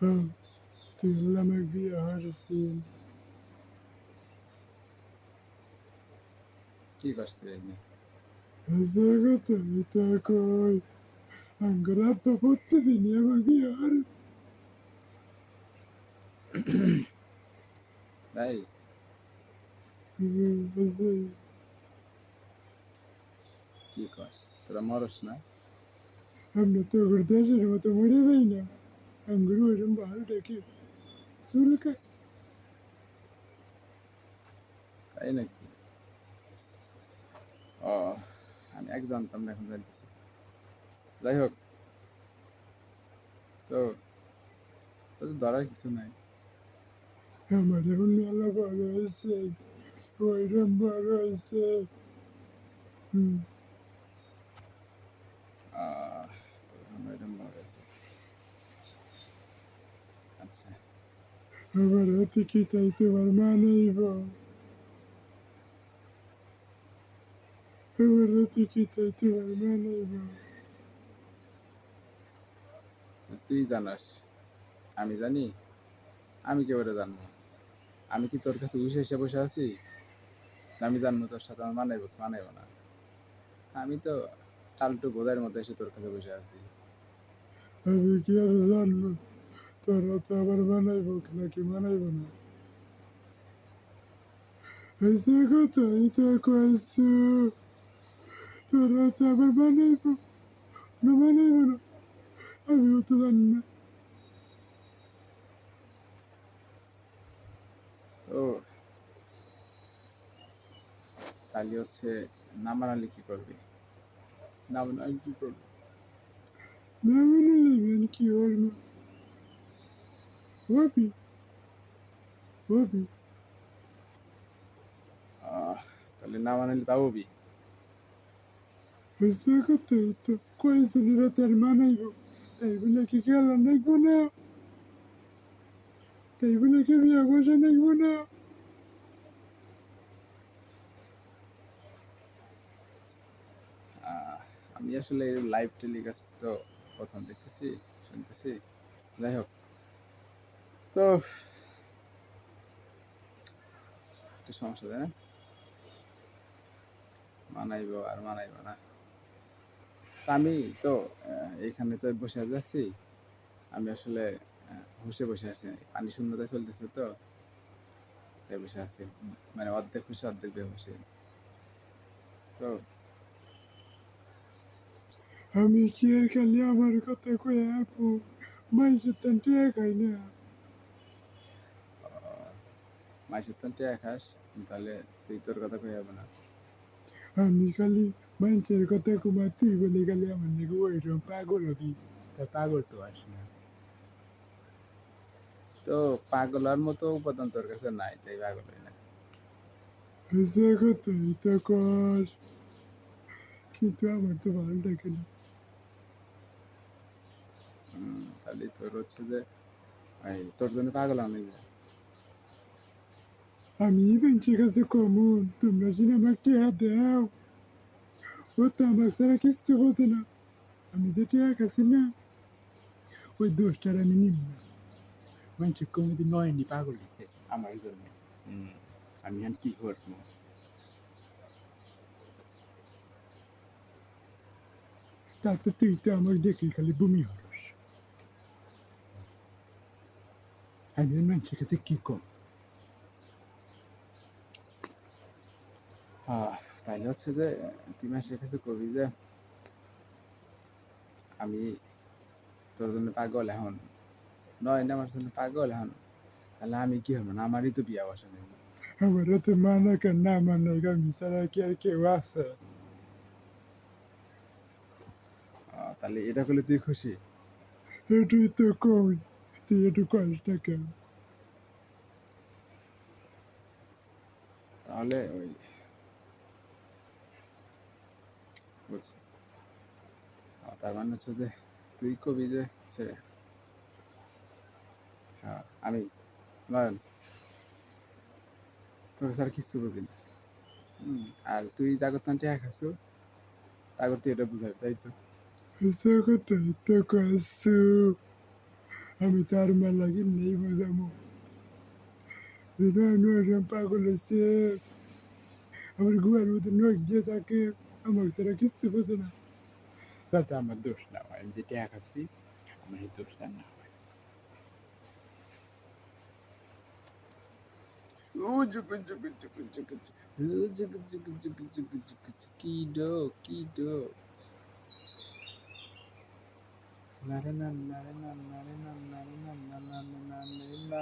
হ্যাঁ আল্লামে বিয়ে হারছিস কি করছ তুই এমনি কথা এটা কই? আঙ্গুর আব্বা প্রত্যেকদিন আমার বিয়ে হার তাই কি করছ? তোরা মরস না? আমরা তো দেশের মতো মরে যাই না। দেখি। চুলকা তাই নাকি? ও আমি এক জানতাম না এখন জানতেছি। যাই হোক। তো তোদের ধরার কিছু নাই। আমার এখন মেলা বড় হয়েছে। ওইরকম বড় হয়েছে। হুম। আহ, তো আমরা এরকম ভাবে আছি আচ্ছা। আমার হাতে কি তাই তোমার মা নেইব। আমার হাতে কি তাই তোমার মা নেইব। তো তুই জানাস। আমি জানি। আমি কেবারে জানব? আমি কি তোর কাছে বসে এসে বসে আছি? আমি জানব তোর সাথে আমার মানাইব মানাইব না। আমি তো টালটু বোধার মধ্যে এসে তোর কাছে বসে আছি। আমি কি আর জানব? তোরা তো আবার মানাইব নাকি মানাইব না? এসে কথা এটা কয়েছে তোরা তো আবার মানাইব না মানাইব না। আমিও তো জানি না। তো তাহলে হচ্ছে না মানালে কি করবি? না মানালে কি করবি? না মানাইবেন কি করব হবি হবি আহ, তাহলে না মানালে তাও তো কয়েছে তার মানাইব? তাই বলে কি খেলা নাইব না? তাই বলে কি বিয়া বসে নাইব না? আমি আসলে লাইভ টেলিকাস্ট তো প্রথম দেখতেছি শুনতেছি। যাই হোক তো একটু সমস্যা তাই মানাইব আর মানাইব না। আমি তো আহ, এইখানে তো বসে যাচ্ছি আমি আসলে হুশে বসে আছি। পানি শূন্যতায় চলতেছে তো। তাই বসে আছি। মানে অর্ধেক হুশে অর্ধেক বেহুশে। তো আমি কি আর খালি আমার কথা কয়ে আপু? মাইসের তান টিয়া না। মাইসের তো টিয়া খাস তাহলে তুই তোর কথা কই হবে না। আমি খালি মানুষের কথা তুই বলে খালি আমার নাকি ওইরকম পাগল হবি। তা পাগল তো আস না। তো পাগলার মতো উপাদান তোর কাছে নাই তাই পাগল হই না। কথা এটা কর। কিন্তু আমার তো ভালো লাগে না। তাহলে তোর হচ্ছে যে তোর জন্য পাগল আমি আমি মানুষের কাছে কমন তোমরা যদি আমার টিয়া দাও ও তো আমার ছাড়া কিচ্ছু বোঝে না আমি যে টিয়া খাচ্ছি না ওই দোষটার আমি নিব না মানুষের কমিটি নয়নি পাগল দিছে আমার জন্য আমি এখন কি করব তাতে তুই তো আমাকে দেখলি খালি বমি হরস আমি আর মানুষের কাছে কি কম আহ, তাইলে হচ্ছে যে তুই মাসের কাছে কবি যে আমি তোর জন্য পাগল এখন। নয় না আমার জন্য পাগল এখন। তাহলে আমি কি হব? না আমারই তো বিয়া বসা নেই আমার তো মানা কেন? না মানা আমি ছাড়া কি আর কেউ আছে। তাহলে এটা করলে তুই খুশি? এটুই তো কম তুই একটু করিস না কেন? তাহলে ওই বুঝছি। তার মানে হচ্ছে যে, তুই কবি যে হ্যাঁ আমি, নয়ন। তোকে স্যার কিচ্ছু বুঝি না। আর তুই জাগতান টিয়া তারপর তুই এটা বুঝাবি, তাই তো? আমি তার মেলা কিনলেই বুঝামো যে না নোয়ারাম পাগল হয়েছে, আমার গুয়ার মধ্যে নোট দিয়ে থাকে। আমার তারা কিচ্ছু বোঝে না তাতে আমার দোষ না হয় আমি যে টাকা খাচ্ছি আমার এই দোষটা না হয়। কি ডো কি ডো নারে না নারে না নারে না নারে না না না না না না না